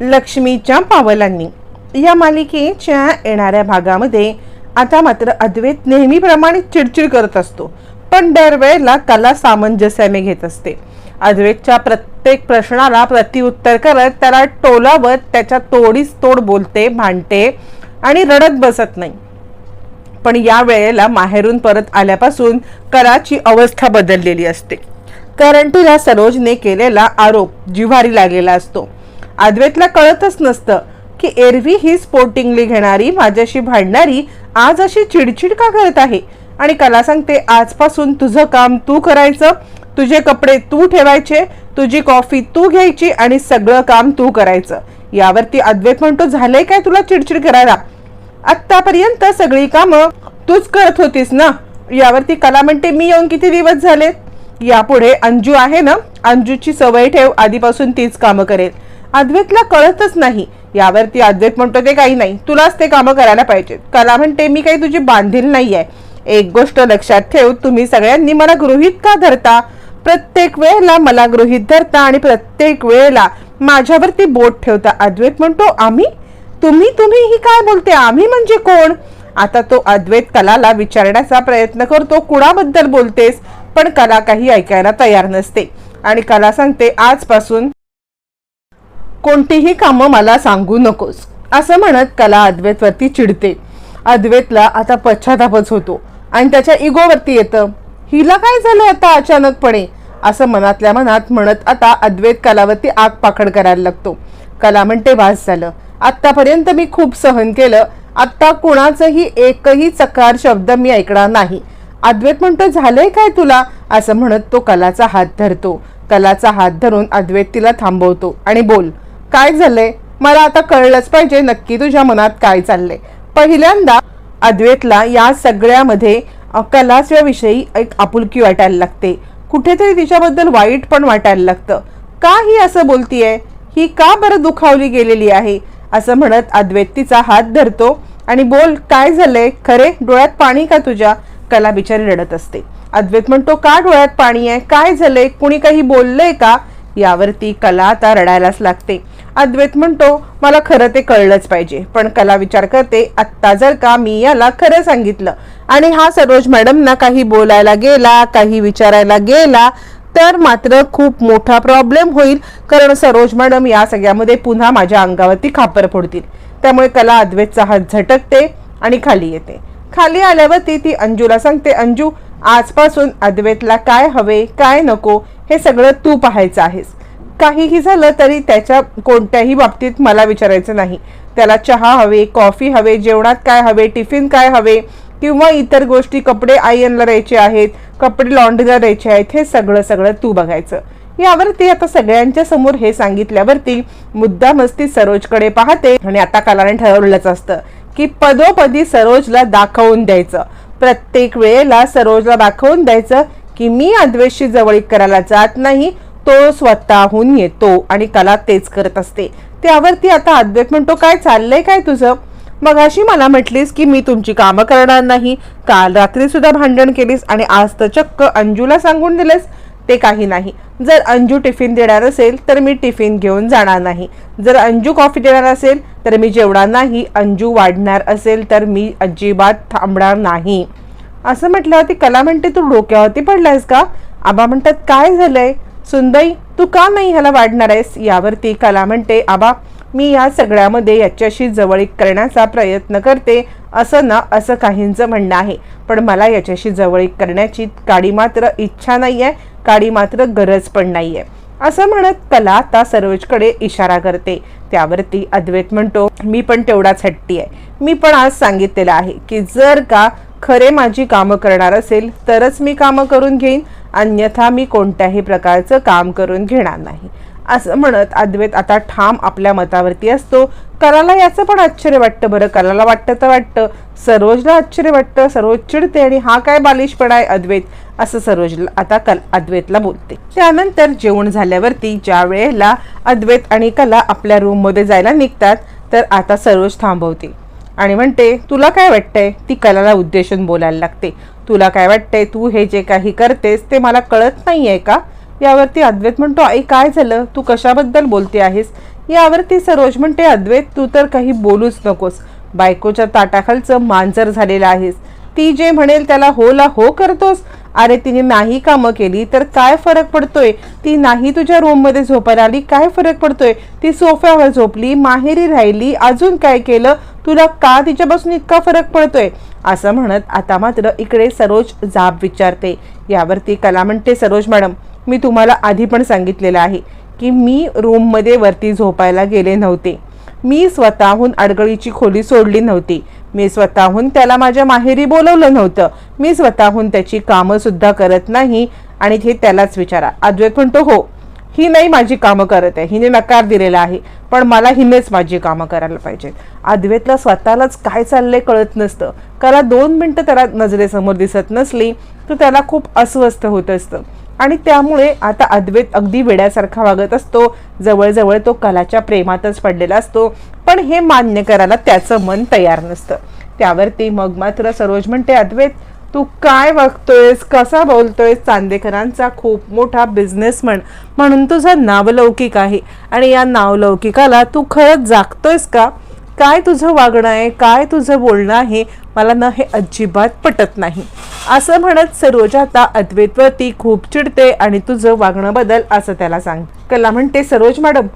लक्ष्मीच्या पावलांनी. या मालिकेच्या येणाऱ्या भागामध्ये आता मात्र अद्वैत नेहमीप्रमाणे चिडचिड करत असतो. पण दरवेळेला कला सामंजस्याने घेत असते. अद्वैतच्या प्रत्येक प्रश्नाला प्रतिउत्तर करत त्याला टोलावत त्याच्या तोडीस तोड बोलते भांडते आणि रडत बसत नाही. पण या वेळेला माहेरून परत आल्यापासून कराची अवस्था बदललेली असते. कारण तिला सरोजने केलेला आरोप जिव्हारी लागलेला असतो. अद्वैतला कळतच नसतं की एरवी ही स्पोर्टिंगली घेणारी माझ्याशी भांडणारी आज अशी चिडचिड का करत आहे? आणि कला सांगते आजपासून तुझं काम तू करायचं तुझे कपडे तू ठेवायचे तुझी कॉफी तू घ्यायची आणि सगळं काम तू करायचं. यावरती अद्वैत म्हणतो झालंय काय तुला चिडचिड करायला? आत्तापर्यंत सगळी कामं तूच करत होतीस ना? यावरती कला म्हणते मी येऊन किती दिवस झाले यापुढे अंजू आहे ना? अंजूची सवय ठेव आधीपासून तीच कामं करेल. अद्वैतला कळतच नाही. यावरती अद्वैत म्हणतो ते काही नाही. तुलाच ते कामं करायला पाहिजेत. कला म्हणते मी काही तुझी बांधील नाही आहे एक गोष्ट लक्षात ठेव तुम्ही सगळ्यांनी मला गृहीत का धरता? प्रत्येक वेळेला मला गृहीत धरता आणि प्रत्येक वेळेला माझ्यावरती बोट ठेवता अद्वैत म्हणतो आम्ही? तुम्ही तुम्ही ही काय बोलते? आम्ही म्हणजे कोण? आता तो अद्वैत कलाला विचारण्याचा प्रयत्न करतो कुणाबद्दल बोलतेस? पण कला काही ऐकायला तयार नसते. आणि कला सांगते आजपासून कोणतीही कामं मला सांगू नकोस. असं म्हणत कला अद्वैतवरती चिडते. अद्वैतला आता पश्चातापच होतो. आणि त्याच्या इगोवरती येतं हिला काय झालं आता अचानकपणे? असं मनातल्या मनात म्हणत आता अद्वैत कलावरती आग पाखड करायला लागतो. कला म्हणते भास झालं. आत्तापर्यंत मी खूप सहन केलं. आत्ता कुणाचंही एकही चकार शब्द मी ऐकणार नाही. अद्वैत म्हणतो झालंय काय तुला? असं म्हणत तो कलाचा हात धरतो. कलाचा हात धरून अद्वैत तिला थांबवतो आणि बोल काय झालंय? मला आता कळलंच पाहिजे नक्की तुझ्या मनात काय चाललंय. पहिल्यांदा अद्वैतला या सगळ्यामध्ये अ, एक आपुलकी वाटायला लागते. कुठेतरी तिच्याबद्दल वाईट पण वाटायला लागतं. का ही असं बोलतीये? ही का बरं दुखावली गेलेली आहे? असं म्हणत अद्वैत तिचा हात धरतो आणि बोल काय झालंय? खरे? डोळ्यात पाणी का तुझ्या? कला बिचारी रडत असते. अद्वैत म्हणतो का डोळ्यात पाणी आहे? काय झालंय? कुणी काही बोललंय का? यावरती कला आता रडायलाच लागते. अद्वैत म्हणतो मला खरं ते कळलंच पाहिजे. पण कला विचार करते आत्ता जर का मी याला खरं सांगितलं आणि हा सरोज मॅडमना काही बोलायला गेला काही विचारायला गेला तर मात्र खूप मोठा प्रॉब्लेम होईल. कारण सरोज मॅडम या सगळ्यामध्ये पुन्हा माझ्या अंगावरती खापर फोडतील. त्यामुळे कला अद्वैतचा हात झटकते आणि खाली येते. खाली आल्यावरती ती अंजूला सांगते अंजू आजपासून अद्वैतला काय हवे काय नको हे सगळं तू पाहायचं आहेस. काहीही झालं तरी त्याच्या कोणत्याही बाबतीत मला विचारायचं नाही. त्याला चहा हवे कॉफी हवे जेवणात काय हवे टिफिन काय हवे किंवा इतर गोष्टी कपडे आयनला द्यायचे आहेत कपडे लॉन्ड्रीला द्यायचे आहेत हे सगळं सगळं तू बघायचं. यावरती आता सगळ्यांच्या समोर हे सांगितल्यावरती मुद्दा मस्ती सरोजकडे पाहते आणि आता कलाने ठरवलंच असतं की पदोपदी सरोजला दाखवून द्यायचं. प्रत्येक वेळेला सरोजला दाखवून द्यायचं की मी अद्वेषशी जवळीक करायला जात नाही तो स्वतःहून येतो आणि कला तेच करत असते. त्यावरती आता अद्वैत म्हणतो काय चाललंय काय तुझं? मग अशी मला म्हटलीस की मी तुमची कामं करणार नाही. काल रात्री सुद्धा भांडण केलीस आणि आज तर चक्क अंजूला सांगून दिलेस. ते काही नाही. जर अंजू टिफिन देणार असेल तर मी टिफिन घेऊन जाणार नाही. जर अंजू कॉफी देणार असेल तर मी जेवणार नाही. अंजू वाढणार असेल तर मी अजिबात थांबणार नाही. असं म्हटल्यावरती कला म्हणते तू डोक्यावरती पडलायस का? आबा म्हणतात काय झालंय? सुंदई तू का नाही ह्याला वाढणार आहेस? यावरती कला म्हणते आबा मी या सगळ्यामध्ये याच्याशी जवळीक करण्याचा प्रयत्न करते असं ना असं काहींचं म्हणणं आहे. पण मला याच्याशी जवळीक करण्याची काडी मात्र इच्छा नाही आहे काडी मात्र गरज पण नाही आहे असं म्हणत कला आता सरोजकडे इशारा करते. त्यावरती अद्वैत म्हणतो मी पण तेवढाच हट्टी आहे. मी पण आज सांगितलेलं आहे की जर का खरे माझी कामं करणार असेल तरच मी कामं करून घेईन. अन्यथा मी कोणत्याही प्रकारचं काम करून घेणार नाही. असं म्हणत अद्वैत आता ठाम आपल्या मतावरती असतो. कलाला याचं पण आश्चर्य वाटतं बरं. कलाला वाटतं तर वाटतं. सरोजला आश्चर्य वाटतं. सरोज चिडते आणि हा काय बालिशपणा आहे अद्वैत? असं सरोजला आता कल अद्वैतला बोलते. त्यानंतर जेवण झाल्यावरती ज्या वेळेला अद्वैत आणि कला आपल्या रूममध्ये जायला निघतात तर आता सरोज थांबवते. आणि म्हणते तुला काय वाटतंय? ती कलाला उद्देशून बोलायला लागते. तुला काय वाटतंय? तू हे जे काही करतेस ते मला कळत नाही आहे का? यावरती अद्वैत म्हणतो आई काय झालं? तू कशाबद्दल बोलते आहेस? यावरती सरोज म्हणते अद्वैत तू तर काही बोलूच नकोस. बायकोच्या ताटाखालचं मांजर झालेलं आहेस. ती जे म्हणेल त्याला हो ला हो करतोस. अरे तिने नाही कामं केली तर काय फरक पडतोय? ती नाही तुझ्या रूममध्ये झोपायला आली काय फरक पडतोय? ती सोफ्यावर झोपली माहेरी राहिली अजून काय केलं? तुला का तिच्यापासून इतका फरक पडतोय? असं म्हणत आता मात्र इकडे सरोज जाब विचारते. यावरती कला म्हणते सरोज मॅडम मी तुम्हाला आधी पण सांगितलेलं आहे की मी रूममध्ये वरती झोपायला गेले नव्हते. मी स्वतःहून अडगळीची खोली सोडली नव्हती. मी स्वतःहून त्याला माझ्या माहेरी बोलवलं नव्हतं. मी स्वतःहून त्याची कामं सुद्धा करत नाही. आणि हे त्यालाच विचारा. अद्वैत म्हणतो हो ही नाही माझी कामं करत आहे. हिने नकार दिलेला आहे. पण मला हिनेच माझी कामं करायला पाहिजेत. अद्वैतला स्वतःलाच काय चाललंय कळत नसतं. त्याला दोन मिनटं त्याला नजरेसमोर दिसत नसली तर त्याला खूप अस्वस्थ होत असतं. आणि त्यामुळे आता अद्वैत अगदी वेड्यासारखा वागत असतो. जवळजवळ तो कलाच्या प्रेमातच पडलेला असतो. पण हे मान्य करायला त्याचं मन तयार नसतं. त्यावरती मग मात्र सरोज म्हणते अद्वैत तू काय वागतोयस? कसा बोलतोयस? चांदेकरांचा खूप मोठा बिझनेसमन म्हणून तुझं नावलौकिक आहे. आणि या नावलौकिकाला तू खरंच जागतोयस का? काय तुझं वागणं आहे? काय तुझं बोलणं आहे? मला ना हे अजिबात पटत नाही. असं म्हणत सरोज आता अद्वैतवरती खूप चिडते आणि तुझं वागणं बदल असं त्याला सांग. कला म्हणते सरोज मॅडम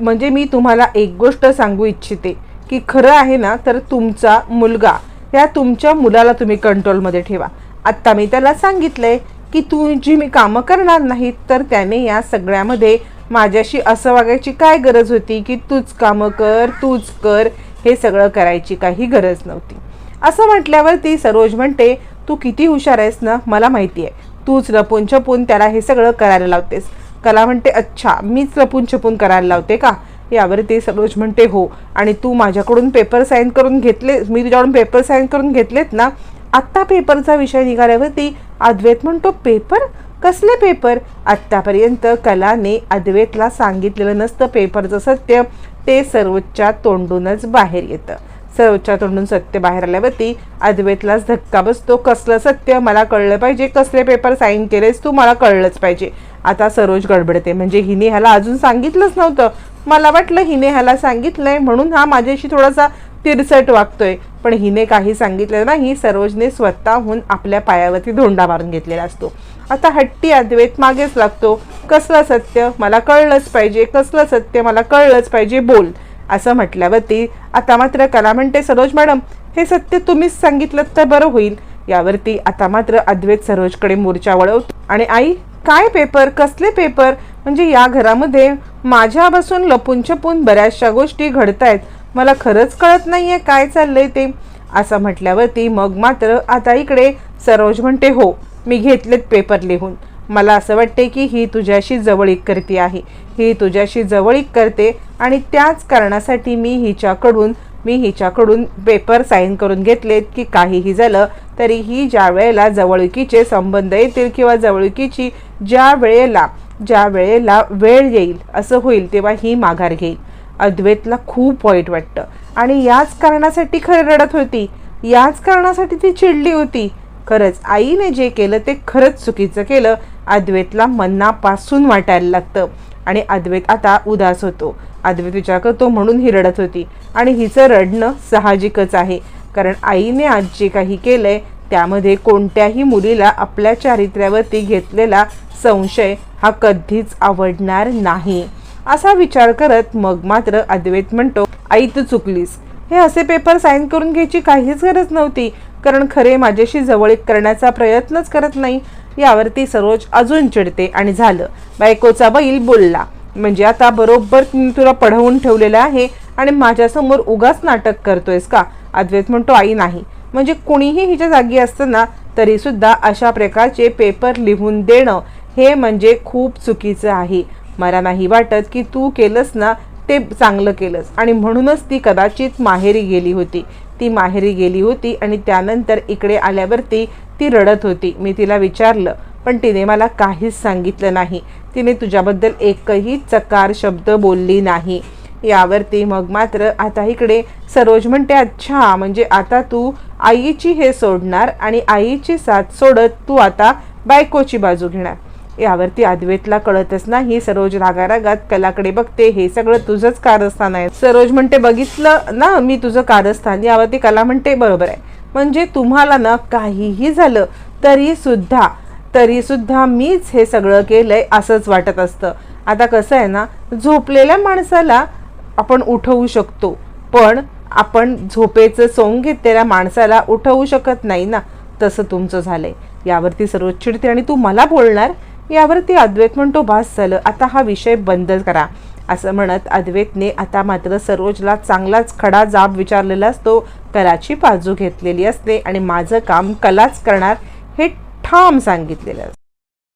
म्हणजे मी तुम्हाला एक गोष्ट सांगू इच्छिते की खरं आहे ना तर तुमचा मुलगा या तुमच्या मुलाला तुम्ही कंट्रोलमध्ये ठेवा. आत्ता मी त्याला सांगितलंय की तू जी मी कामं करणार नाहीत तर त्याने या सगळ्यामध्ये माझ्याशी असं वागायची काय गरज होती की तूच कामं कर तूच कर हे सगळं करायची काही गरज नव्हती. असं म्हटल्यावर ती सरोज म्हणते तू किती हुशार आहेस ना मला माहिती आहे तूच लपून छपून त्याला हे सगळं करायला लावतेस. कला म्हणते अच्छा मीच लपून छपून करायला लावते का? यावर ते सरोज म्हणते हो. आणि तू माझ्याकडून पेपर साईन करून घेतले मी तुझ्याकडून पेपर साईन करून घेतलेत ना आत्ता पेपरचा विषय निघाल्यावरती अद्वैत म्हणतो पेपर? कसले पेपर? आत्तापर्यंत कलाने अद्वैतला सांगितलेलं नसतं पेपरचं सत्य ते सर्वोच्च्या तोंडूनच बाहेर येतं. सर्वोच्च्या तोंडून सत्य बाहेर आल्यावरती अद्वैतलाच धक्का बसतो. कसलं सत्य? मला कळलं पाहिजे. कसले पेपर साईन केलेस तू? मला कळलंच पाहिजे. आता सरोज गडबडते. म्हणजे हिने ह्याला अजून सांगितलंच नव्हतं. मला वाटलं हिने ह्याला सांगितलंय म्हणून हा माझ्याशी थोडासा तिरसट वागतोय. पण हिने काही सांगितलं नाही. सरोजने स्वतःहून आपल्या पायावरती धोंडा मारून घेतलेला असतो. आता हट्टी अद्वैत मागेच लागतो. कसलं सत्य? मला कळलंच पाहिजे. कसलं सत्य? मला कळलंच पाहिजे. बोल. असं म्हटल्यावरती आता मात्र कला म्हणते सरोज मॅडम हे सत्य तुम्हीच सांगितलं तर बरं होईल. यावरती आता मात्र अद्वैत सरोजकडे मोर्चा वळवतो. आणि आई काय पेपर कसले पेपर म्हणजे या घरामध्ये माझ्यापासून लपून छपून बऱ्याचशा गोष्टी घडतायत. मला खरंच कळत नाहीये काय चाललंय ते. असं म्हटल्यावरती मग मात्र आता इकडे सरोज म्हणते हो मी घेतलेत पेपर लिहून. मला असं वाटते की ही तुझ्याशी जवळीक करते आहे. ही तुझ्याशी जवळीक करते आणि त्याच कारणासाठी मी हिच्याकडून मी हिच्याकडून पेपर साईन करून घेतलेत की काहीही झालं तरी ही ज्या वेळेला जवळकीचे संबंध येतील किंवा जवळकीची ज्या वेळेला ज्या वेळेला वेळ येईल असं होईल तेव्हा ही माघार घेईल. अद्वैतला खूप वाईट वाटतं. आणि याच कारणासाठी खरं रडत होती. याच कारणासाठी ती चिडली होती. खरंच आईने जे केलं ते खरंच चुकीचं केलं. अद्वैतला मनापासून वाटायला लागतं. आणि अद्वैत आता उदास होतो. अद्वैत विचार करतो म्हणून ही रडत होती. आणि हिचं रडणं साहजिकच आहे. कारण आईने आज जे काही केलंय त्यामध्ये कोणत्याही मुलीला आपल्या चारित्र्यावरती घेतलेला संशय हा कधीच आवडणार नाही. असा विचार करत मग मात्र अद्वैत म्हणतो आई तू चुकलीस. हे असे पेपर साईन करून घ्यायची काहीच गरज नव्हती. कारण खरे माझ्याशी जवळीक करण्याचा प्रयत्नच करत नाही यावरती सरोज अजून चिडते आणि झालं. बायकोचा बैल बोलला म्हणजे आता बरोबर तुला पढवून ठेवलेलं आहे आणि माझ्यासमोर उगाच नाटक करतोयस का? अद्वैत म्हणतो आई नाही. म्हणजे कुणीही हिच्या जागी असताना तरीसुद्धा अशा प्रकारचे पेपर लिहून देणं हे म्हणजे खूप चुकीचं आहे. मला नाही वाटत की तू केलंस ना ते चांगलं केलंस. आणि म्हणूनच ती कदाचित माहेरी गेली होती. ती माहेरी गेली होती आणि त्यानंतर इकडे आल्यावरती ती रडत होती. मी तिला विचारलं पण तिने मला काहीच सांगितलं नाही. तिने तुझ्याबद्दल एकही चकार शब्द बोलली नाही. यावरती मग मात्र आता इकडे सरोज म्हणते अच्छा म्हणजे आता तू आईची हे सोडणार आणि आईची साथ सोडत तू आता बायकोची बाजू घेणार. यावरती अद्वैतला कळतच नाही. सरोज रागारागात कलाकडे बघते. हे सगळं तुझंच कारस्थान आहे. सरोज म्हणते बघितलं ना मी तुझं कारस्थान. यावरती कला म्हणते बरोबर आहे. म्हणजे तुम्हाला ना काहीही झालं तरी सुद्धा तरी सुद्धा मीच हे सगळं केलंय असंच वाटत असतं. आता कसं आहे ना झोपलेल्या माणसाला आपण उठवू शकतो पण आपण झोपेचं सोंग घेतलेल्या माणसाला उठवू शकत नाही ना तसं तुमचं झालंय. यावरती सर्वोच्च चिडते आणि तू मला बोलणार? यावरती अद्वैत म्हणतो भास झालं आता हा विषय बंद करा. असं म्हणत अद्वैतने आता मात्र सरोजला चांगलाच खडा जाब विचारलेला असतो कलाची बाजू घेतलेली असते आणि माझं काम कलाच करणार हे ठाम सांगितलेलं असतं.